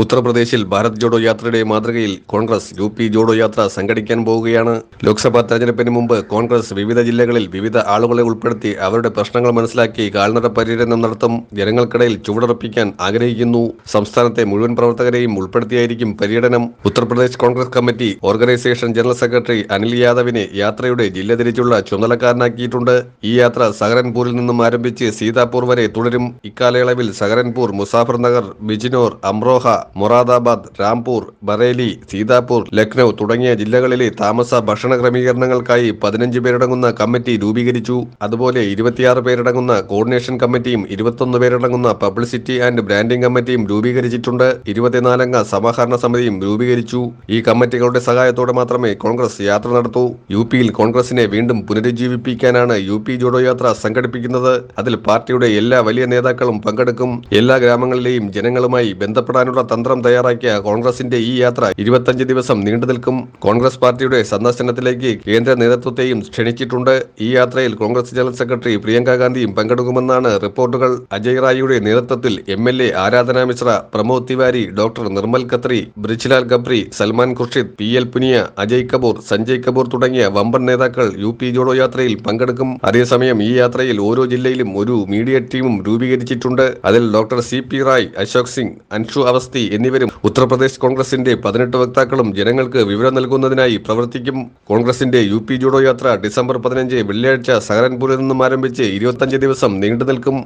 ഉത്തർപ്രദേശിൽ ഭാരത് ജോഡോ യാത്രയുടെ മാതൃകയിൽ കോൺഗ്രസ് യു പി ജോഡോ യാത്ര സംഘടിക്കാൻ പോവുകയാണ്. ലോക്സഭാ തെരഞ്ഞെടുപ്പിന് മുമ്പ് കോൺഗ്രസ് വിവിധ ജില്ലകളിൽ വിവിധ ആളുകളെ ഉൾപ്പെടുത്തി അവരുടെ പ്രശ്നങ്ങൾ മനസ്സിലാക്കി കാൽനട പര്യടനം നടത്തും. ജനങ്ങൾക്കിടയിൽ ചുവടുറപ്പിക്കാൻ ആഗ്രഹിക്കുന്നു. സംസ്ഥാനത്തെ മുഴുവൻ പ്രവർത്തകരെയും ഉൾപ്പെടുത്തിയായിരിക്കും പര്യടനം. Uttar Pradesh Congress committee organisation general secretary Anil യാദവിനെ യാത്രയുടെ ജില്ല തിരിച്ചുള്ള ചുമതലക്കാരനാക്കിയിട്ടുണ്ട്. ഈ യാത്ര സഹരൻപൂരിൽ നിന്നും ആരംഭിച്ച് സീതാപൂർ വരെ തുടരും. ഇക്കാലയളവിൽ സഹരൻപൂർ മുസാഫർ നഗർ ബിജിനോർ അമ്രോഹ മൊറാദാബാദ് രാംപൂർ ബറേലി സീതാപൂർ ലക്നൌ തുടങ്ങിയ ജില്ലകളിലെ താമസ ഭക്ഷണ ക്രമീകരണങ്ങൾക്കായി പതിനഞ്ച് പേരടങ്ങുന്ന കമ്മിറ്റി രൂപീകരിച്ചു. അതുപോലെ ഇരുപത്തിയാറ് പേരടങ്ങുന്ന കോർഡിനേഷൻ കമ്മിറ്റിയും ഇരുപത്തൊന്ന് പേരടങ്ങുന്ന പബ്ലിസിറ്റി ആൻഡ് ബ്രാൻഡിംഗ് കമ്മിറ്റിയും രൂപീകരിച്ചിട്ടുണ്ട്. ഇരുപത്തിനാലംഗ സമാഹരണ സമിതിയും രൂപീകരിച്ചു. ഈ കമ്മിറ്റികളുടെ സഹായത്തോടെ മാത്രമേ കോൺഗ്രസ് യാത്ര നടത്തൂ. യു പിയിൽ കോൺഗ്രസിനെ വീണ്ടും പുനരുജ്ജീവിപ്പിക്കാനാണ് യു പി ജോഡോ യാത്ര സംഘടിപ്പിക്കുന്നത്. അതിൽ പാർട്ടിയുടെ എല്ലാ വലിയ നേതാക്കളും പങ്കെടുക്കും. എല്ലാ ഗ്രാമങ്ങളിലെയും ജനങ്ങളുമായി ബന്ധപ്പെടാനുള്ള തന്ത്രം തയ്യാറാക്കിയ കോൺഗ്രസിന്റെ ഈ യാത്ര ഇരുപത്തഞ്ച് ദിവസം നീണ്ടു നിൽക്കും. കോൺഗ്രസ് പാർട്ടിയുടെ സന്ദർശനത്തിലേക്ക് കേന്ദ്ര നേതൃത്വത്തെയും ക്ഷണിച്ചിട്ടുണ്ട്. ഈ യാത്രയിൽ കോൺഗ്രസ് ജനറൽ സെക്രട്ടറി പ്രിയങ്ക ഗാന്ധിയും പങ്കെടുക്കുമെന്നാണ് റിപ്പോർട്ടുകൾ. അജയ് റായിയുടെ നേതൃത്വത്തിൽ M L A Aradhana Mishra Pramod Tiwari doctor Nirmal Khatri Brijlal Khabri Salman Khurshid P L Punia Ajay Kapoor Sanjay Kapoor തുടങ്ങിയ വമ്പൻ നേതാക്കൾ യു പി ജോഡോ യാത്രയിൽ പങ്കെടുക്കും. അതേസമയം ഈ യാത്രയിൽ ഓരോ ജില്ലയിലും ഒരു മീഡിയ ടീമും രൂപീകരിച്ചിട്ടുണ്ട്. അതിൽ doctor C P Rai Ashok Singh Anshu Awasthi എന്നിവരും ഉത്തർപ്രദേശ് കോൺഗ്രസിന്റെ പതിനെട്ട് വക്താക്കളും ജനങ്ങൾക്ക് വിവരം നൽകുന്നതിനായി പ്രവർത്തിക്കും. കോൺഗ്രസിന്റെ U P Jodo Yatra December പതിനഞ്ച് വെള്ളിയാഴ്ച സഹരൻപൂരിൽ നിന്നും ആരംഭിച്ച് ഇരുപത്തഞ്ച് ദിവസം നീണ്ടു നിൽക്കും